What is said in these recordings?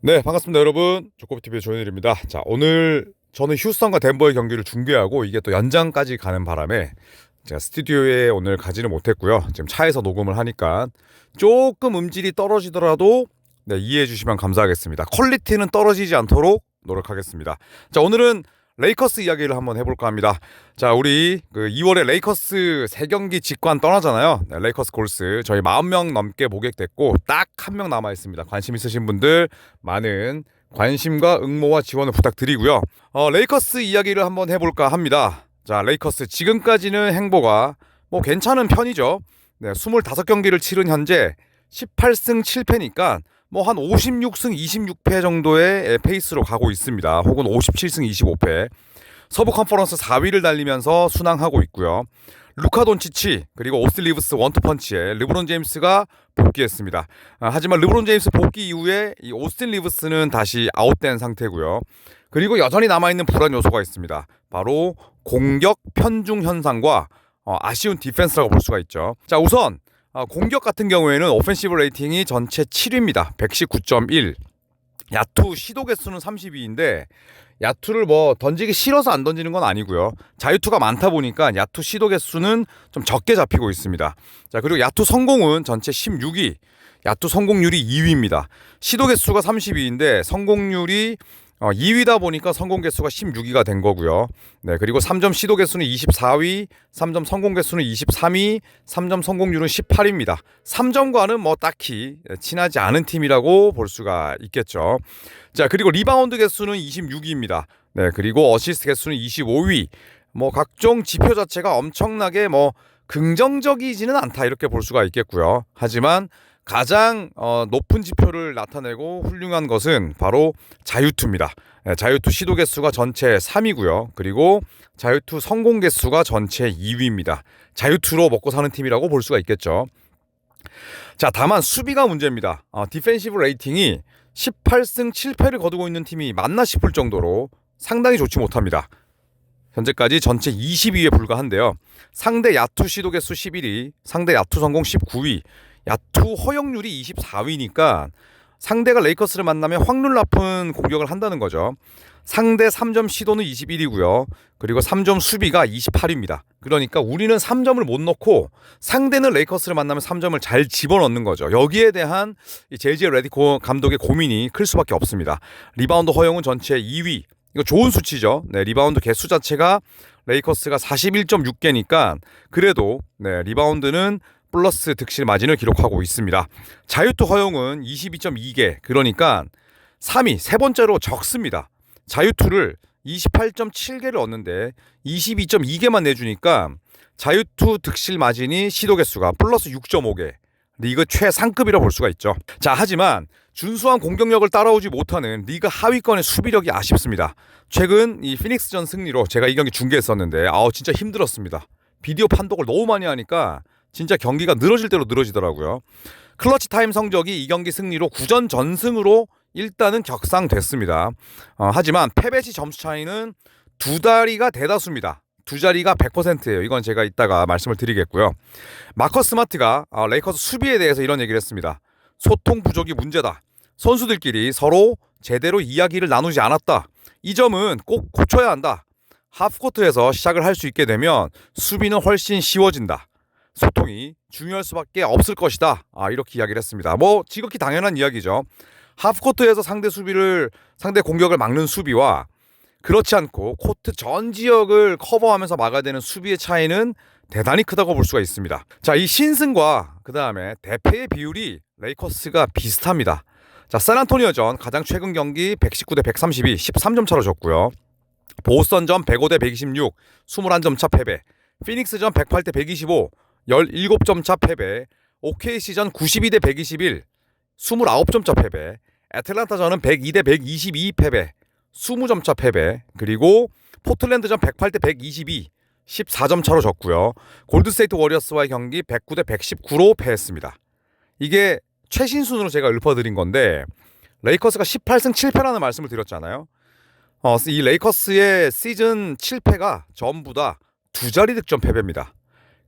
네, 반갑습니다, 여러분. 조코비TV의 조현일입니다. 자, 오늘 저는 휴스턴과 덴버의 경기를 중계하고 이게 또 연장까지 가는 바람에 제가 스튜디오에 오늘 가지는 못했고요. 지금 차에서 녹음을 하니까 조금 음질이 떨어지더라도 네, 이해해 주시면 감사하겠습니다. 퀄리티는 떨어지지 않도록 노력하겠습니다. 자, 오늘은 레이커스 이야기를 한번 해볼까 합니다. 자, 우리 그 2월에 레이커스 3경기 직관 떠나잖아요. 네, 레이커스 골스 저희 40명 넘게 모객됐고 딱 한 명 남아 있습니다. 관심 있으신 분들 많은 관심과 응모와 지원을 부탁드리고요. 어, 레이커스 이야기를 한번 해볼까 합니다. 자, 레이커스 지금까지는 행보가 뭐 괜찮은 편이죠. 네, 25경기를 치른 현재 18승 7패니까 뭐 한 56승 26패 정도의 페이스로 가고 있습니다. 혹은 57승 25패. 서부 컨퍼런스 4위를 달리면서 순항하고 있고요. 루카 돈치치 그리고 오스 리브스 원투펀치에 르브론 제임스가 복귀했습니다. 아, 하지만 르브론 제임스 복귀 이후에 이 오스틴 리브스는 다시 아웃된 상태고요. 그리고 여전히 남아있는 불안 요소가 있습니다. 바로 공격 편중 현상과 어, 아쉬운 디펜스라고 볼 수가 있죠. 자 우선 아, 공격 같은 경우에는 오펜시브 레이팅이 전체 7위입니다. 119.1. 야투 시도 개수는 32인데 야투를 뭐 던지기 싫어서 안 던지는 건 아니고요. 자유투가 많다 보니까 야투 시도 개수는 좀 적게 잡히고 있습니다. 자, 그리고 야투 성공은 전체 16위. 야투 성공률이 2위입니다. 시도 개수가 32인데 성공률이 어, 2위다 보니까 성공 개수가 16위가 된 거고요. 네, 그리고 3점 시도 개수는 24위, 3점 성공 개수는 23위, 3점 성공률은 18위입니다. 3점과는 뭐 딱히 친하지 않은 팀이라고 볼 수가 있겠죠. 자, 그리고 리바운드 개수는 26위입니다. 네, 그리고 어시스트 개수는 25위. 뭐 각종 지표 자체가 엄청나게 뭐 긍정적이지는 않다 이렇게 볼 수가 있겠고요. 하지만 가장 어, 높은 지표를 나타내고 훌륭한 것은 바로 자유투입니다. 네, 자유투 시도 개수가 전체 3위고요. 그리고 자유투 성공 개수가 전체 2위입니다. 자유투로 먹고 사는 팀이라고 볼 수가 있겠죠. 자, 다만 수비가 문제입니다. 어, 디펜시브 레이팅이 18승 7패를 거두고 있는 팀이 맞나 싶을 정도로 상당히 좋지 못합니다. 현재까지 전체 22위에 불과한데요. 상대 야투 시도 개수 11위, 상대 야투 성공 19위, 야투 허용률이 24위니까 상대가 레이커스를 만나면 확률 높은 공격을 한다는 거죠. 상대 3점 시도는 21이고요. 그리고 3점 수비가 28입니다. 그러니까 우리는 3점을 못 넣고 상대는 레이커스를 만나면 3점을 잘 집어넣는 거죠. 여기에 대한 제이제 레디 감독의 고민이 클 수밖에 없습니다. 리바운드 허용은 전체 2위. 이거 좋은 수치죠. 네, 리바운드 개수 자체가 레이커스가 41.6개니까 그래도 네, 리바운드는 플러스 득실 마진을 기록하고 있습니다. 자유투 허용은 22.2개. 그러니까 3위 세 번째로 적습니다. 자유투를 28.7개를 얻는데 22.2개만 내주니까 자유투 득실 마진이 시도 개수가 플러스 6.5개. 리그 최상급이라 볼 수가 있죠. 자, 하지만 준수한 공격력을 따라오지 못하는 리그 하위권의 수비력이 아쉽습니다. 최근 이 피닉스전 승리로 제가 이 경기 중계했었는데 아우 진짜 힘들었습니다. 비디오 판독을 너무 많이 하니까 진짜 경기가 늘어질 대로 늘어지더라고요. 클러치 타임 성적이 이 경기 승리로 9전 전승으로 일단은 격상됐습니다. 어, 하지만 패배 시 점수 차이는 두 다리가 대다수입니다. 두 자리가 100%예요. 이건 제가 이따가 말씀을 드리겠고요. 마커스 스마트가 어, 레이커스 수비에 대해서 이런 얘기를 했습니다. 소통 부족이 문제다. 선수들끼리 서로 제대로 이야기를 나누지 않았다. 이 점은 꼭 고쳐야 한다. 하프코트에서 시작을 할 수 있게 되면 수비는 훨씬 쉬워진다. 소통이 중요할 수밖에 없을 것이다. 아, 이렇게 이야기를 했습니다. 뭐 지극히 당연한 이야기죠. 하프코트에서 상대 수비를 상대 공격을 막는 수비와 그렇지 않고 코트 전 지역을 커버하면서 막아야 되는 수비의 차이는 대단히 크다고 볼 수가 있습니다. 자, 이 신승과 그 다음에 대패의 비율이 레이커스가 비슷합니다. 자, 샌안토니오전 가장 최근 경기 119대 132, 13점 차로 졌고요. 보스턴전 105대 126, 21점 차 패배. 피닉스전 108대 125, 17점 차 패배. OKC전 92대 121, 29점 차 패배. 애틀란타전은 102대 122 패배. 20점 차 패배. 그리고 포틀랜드전 108대 122, 14점 차로 졌고요. 골드스테이트 워리어스와의 경기 109대 119로 패했습니다. 이게 최신 순으로 제가 읊어드린 건데 레이커스가 18승 7패라는 말씀을 드렸잖아요. 어, 이 레이커스의 시즌 7패가 전부 다 두 자리 득점 패배입니다.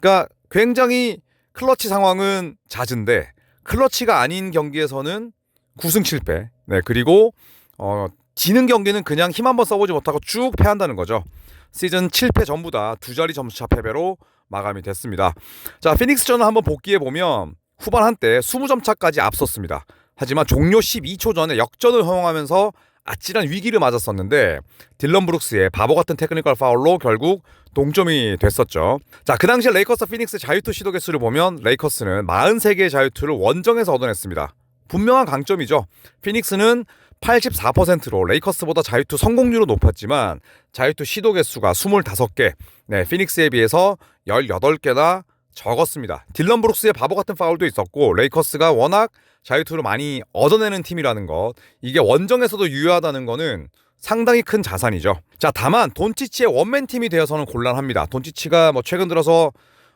그러니까 굉장히 클러치 상황은 잦은데 클러치가 아닌 경기에서는 9승 7패. 네, 그리고 어, 지는 경기는 그냥 힘 한번 써보지 못하고 쭉 패한다는 거죠. 시즌 7패 전부 다 두 자리 점수차 패배로 마감이 됐습니다. 자, 피닉스전을 한번 복귀해 보면 후반 한때 20점 차까지 앞섰습니다. 하지만 종료 12초 전에 역전을 허용하면서 아찔한 위기를 맞았었는데 딜런 브룩스의 바보 같은 테크니컬 파울로 결국 동점이 됐었죠. 자, 그 당시 레이커스 피닉스 자유투 시도 개수를 보면 레이커스는 43개의 자유투를 원정에서 얻어냈습니다. 분명한 강점이죠. 피닉스는 84%로 레이커스보다 자유투 성공률은 높았지만 자유투 시도 개수가 25개, 네, 피닉스에 비해서 18개나 적었습니다. 딜런 브룩스의 바보 같은 파울도 있었고 레이커스가 워낙 자유투를 많이 얻어내는 팀이라는 것 이게 원정에서도 유효하다는 거는 상당히 큰 자산이죠. 자 다만 돈치치의 원맨 팀이 되어서는 곤란합니다. 돈치치가 뭐 최근 들어서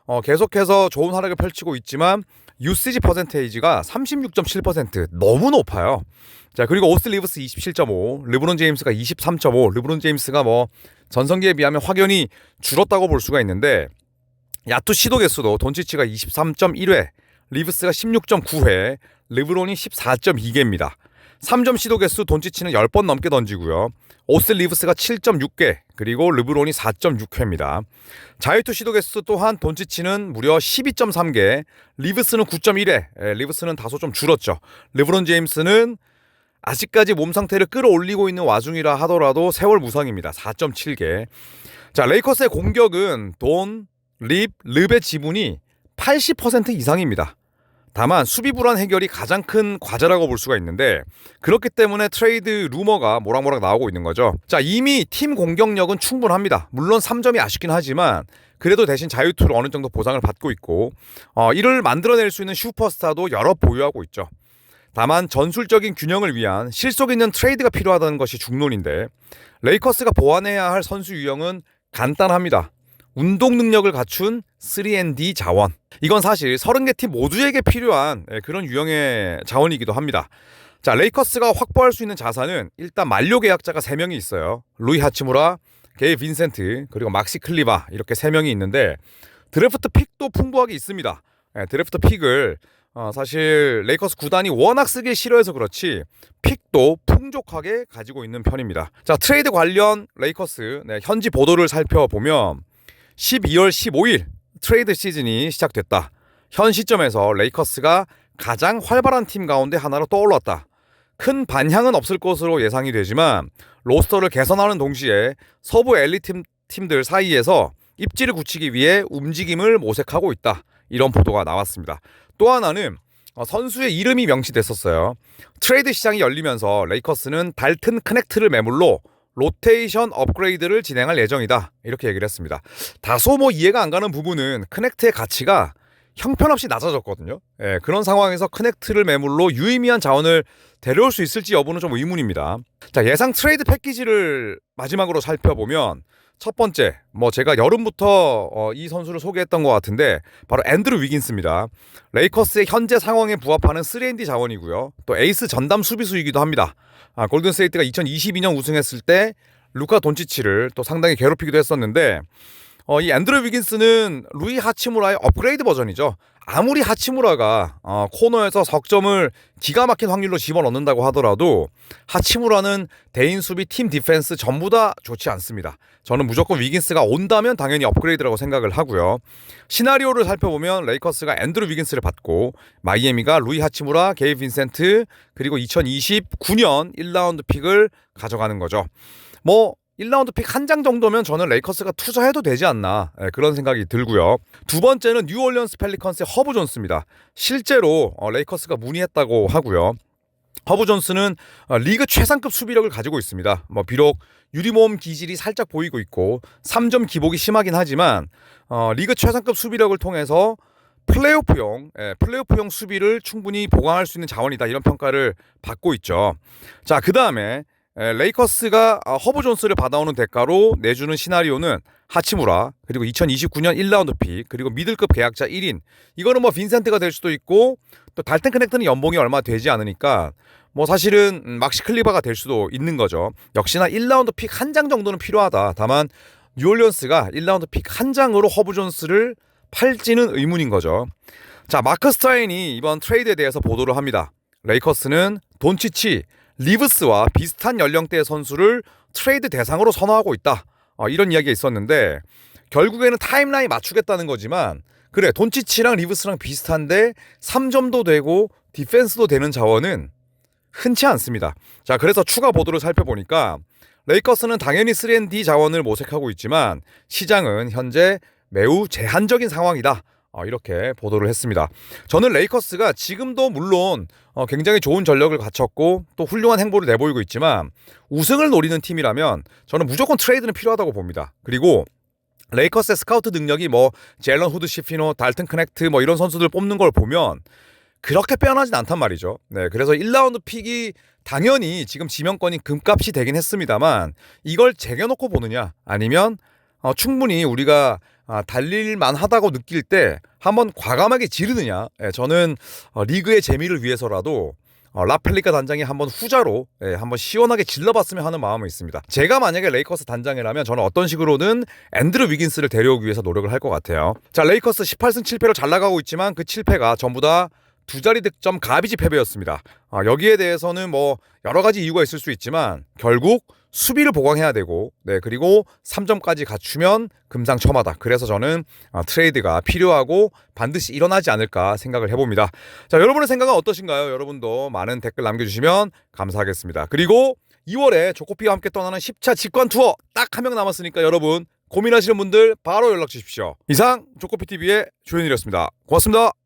어, 계속해서 좋은 활약을 펼치고 있지만 유시지 퍼센테이지가 36.7% 너무 높아요. 자 그리고 오스 리브스 27.5, 르브론 제임스가 23.5, 르브론 제임스가 뭐 전성기에 비하면 확연히 줄었다고 볼 수가 있는데 야투 시도 개수도 돈치치가 23.1회, 리브스가 16.9회, 르브론이 14.2개입니다. 3점 시도 개수 돈치치는 10번 넘게 던지고요. 오스 리브스가 7.6개, 그리고 르브론이 4.6회입니다. 자유투 시도 개수 또한 돈치치는 무려 12.3개, 리브스는 9.1회, 예, 리브스는 다소 좀 줄었죠. 르브론 제임스는 아직까지 몸 상태를 끌어올리고 있는 와중이라 하더라도 세월 무상입니다. 4.7개. 자, 레이커스의 공격은 돈, 립, 릅의 지분이 80% 이상입니다. 다만 수비 불안 해결이 가장 큰 과제라고 볼 수가 있는데 그렇기 때문에 트레이드 루머가 모락모락 나오고 있는 거죠. 자, 이미 팀 공격력은 충분합니다. 물론 3점이 아쉽긴 하지만 그래도 대신 자유투를 어느 정도 보상을 받고 있고 어, 이를 만들어낼 수 있는 슈퍼스타도 여러 보유하고 있죠. 다만 전술적인 균형을 위한 실속 있는 트레이드가 필요하다는 것이 중론인데 레이커스가 보완해야 할 선수 유형은 간단합니다. 운동 능력을 갖춘 3&D 자원. 이건 사실 30개 팀 모두에게 필요한 예, 그런 유형의 자원이기도 합니다. 자, 레이커스가 확보할 수 있는 자산은 일단 만료 계약자가 3명이 있어요. 루이 하치무라, 게이 빈센트, 그리고 막시 클리바 이렇게 3명이 있는데 드래프트 픽도 풍부하게 있습니다. 예, 드래프트 픽을 어, 사실 레이커스 구단이 워낙 쓰기 싫어해서 그렇지 픽도 풍족하게 가지고 있는 편입니다. 자 트레이드 관련 레이커스 네, 현지 보도를 살펴보면 12월 15일 트레이드 시즌이 시작됐다. 현 시점에서 레이커스가 가장 활발한 팀 가운데 하나로 떠올랐다. 큰 반향은 없을 것으로 예상이 되지만 로스터를 개선하는 동시에 서부 엘리트 팀, 팀들 사이에서 입지를 굳히기 위해 움직임을 모색하고 있다. 이런 보도가 나왔습니다. 또 하나는 어, 선수의 이름이 명시됐었어요. 트레이드 시장이 열리면서 레이커스는 달튼 커넥트를 매물로 로테이션 업그레이드를 진행할 예정이다. 이렇게 얘기를 했습니다. 다소 뭐 이해가 안 가는 부분은 커넥트의 가치가 형편없이 낮아졌거든요. 예, 그런 상황에서 커넥트를 매물로 유의미한 자원을 데려올 수 있을지 여부는 좀 의문입니다. 자, 예상 트레이드 패키지를 마지막으로 살펴보면 첫 번째, 뭐 제가 여름부터 어, 이 선수를 소개했던 것 같은데 바로 앤드루 위긴스입니다. 레이커스의 현재 상황에 부합하는 3&D 자원이고요. 또 에이스 전담 수비수이기도 합니다. 아, 골든스테이트가 2022년 우승했을 때 루카 돈치치를 또 상당히 괴롭히기도 했었는데 어, 이 앤드루 위긴스는 루이 하치무라의 업그레이드 버전이죠. 아무리 하치무라가 어, 코너에서 석점을 기가 막힌 확률로 집어넣는다고 하더라도 하치무라는 대인 수비, 팀 디펜스 전부 다 좋지 않습니다. 저는 무조건 위긴스가 온다면 당연히 업그레이드라고 생각을 하고요. 시나리오를 살펴보면 레이커스가 앤드루 위긴스를 받고 마이애미가 루이 하치무라, 게이 빈센트 그리고 2029년 1라운드 픽을 가져가는 거죠. 뭐 1라운드 픽 한 장 정도면 저는 레이커스가 투자해도 되지 않나 네, 그런 생각이 들고요. 두 번째는 뉴올리언스 펠리컨스의 허브 존스입니다. 실제로 어, 레이커스가 문의했다고 하고요. 허브 존스는 어, 리그 최상급 수비력을 가지고 있습니다. 뭐 비록 유리몸 기질이 살짝 보이고 있고 3점 기복이 심하긴 하지만 어, 리그 최상급 수비력을 통해서 플레이오프용 예, 플레이오프용 수비를 충분히 보강할 수 있는 자원이다 이런 평가를 받고 있죠. 자, 그 다음에 레이커스가 아, 허브 존스를 받아오는 대가로 내주는 시나리오는 하치무라 그리고 2029년 1라운드 픽 그리고 미들급 계약자 1인 이거는 뭐 빈센트가 될 수도 있고 또 달튼 커넥트는 연봉이 얼마 되지 않으니까 뭐 사실은 음, 막시 클리바가 될 수도 있는 거죠. 역시나 1라운드 픽 한 장 정도는 필요하다. 다만 뉴올리언스가 1라운드 픽 한 장으로 허브 존스를 팔지는 의문인 거죠. 자 마크 스타인이 이번 트레이드에 대해서 보도를 합니다. 레이커스는 돈치치 리브스와 비슷한 연령대의 선수를 트레이드 대상으로 선호하고 있다. 어, 이런 이야기가 있었는데 결국에는 타임라인 맞추겠다는 거지만 그래 돈치치랑 리브스랑 비슷한데 3점도 되고 디펜스도 되는 자원은 흔치 않습니다. 자 그래서 추가 보도를 살펴보니까 레이커스는 당연히 3&D 자원을 모색하고 있지만 시장은 현재 매우 제한적인 상황이다. 어, 이렇게 보도를 했습니다. 저는 레이커스가 지금도 물론 어, 굉장히 좋은 전력을 갖췄고 또 훌륭한 행보를 내보이고 있지만 우승을 노리는 팀이라면 저는 무조건 트레이드는 필요하다고 봅니다. 그리고 레이커스의 스카우트 능력이 뭐 젤런 후드 시피노, 달튼 크넥트 뭐 이런 선수들 뽑는 걸 보면 그렇게 빼어나진 않단 말이죠. 네, 그래서 1라운드 픽이 당연히 지금 지명권이 금값이 되긴 했습니다만 이걸 제껴놓고 보느냐 아니면 어, 충분히 우리가 아, 달릴만 하다고 느낄 때 한번 과감하게 지르느냐 예, 저는 어, 리그의 재미를 위해서라도 어, 라펠리카 단장이 한번 후자로 예, 한번 시원하게 질러봤으면 하는 마음은 있습니다. 제가 만약에 레이커스 단장이라면 저는 어떤 식으로는 앤드루 위긴스를 데려오기 위해서 노력을 할 것 같아요. 자, 레이커스 18승 7패로 잘 나가고 있지만 그 7패가 전부 다 두 자리 득점 가비지 패배였습니다. 아, 여기에 대해서는 뭐 여러 가지 이유가 있을 수 있지만 결국 수비를 보강해야 되고 네 그리고 3점까지 갖추면 금상첨화다. 그래서 저는 아, 트레이드가 필요하고 반드시 일어나지 않을까 생각을 해봅니다. 자 여러분의 생각은 어떠신가요? 여러분도 많은 댓글 남겨주시면 감사하겠습니다. 그리고 2월에 조코피와 함께 떠나는 10차 직관 투어 딱 한 명 남았으니까 여러분 고민하시는 분들 바로 연락 주십시오. 이상 조코피 TV의 조현일이었습니다. 고맙습니다.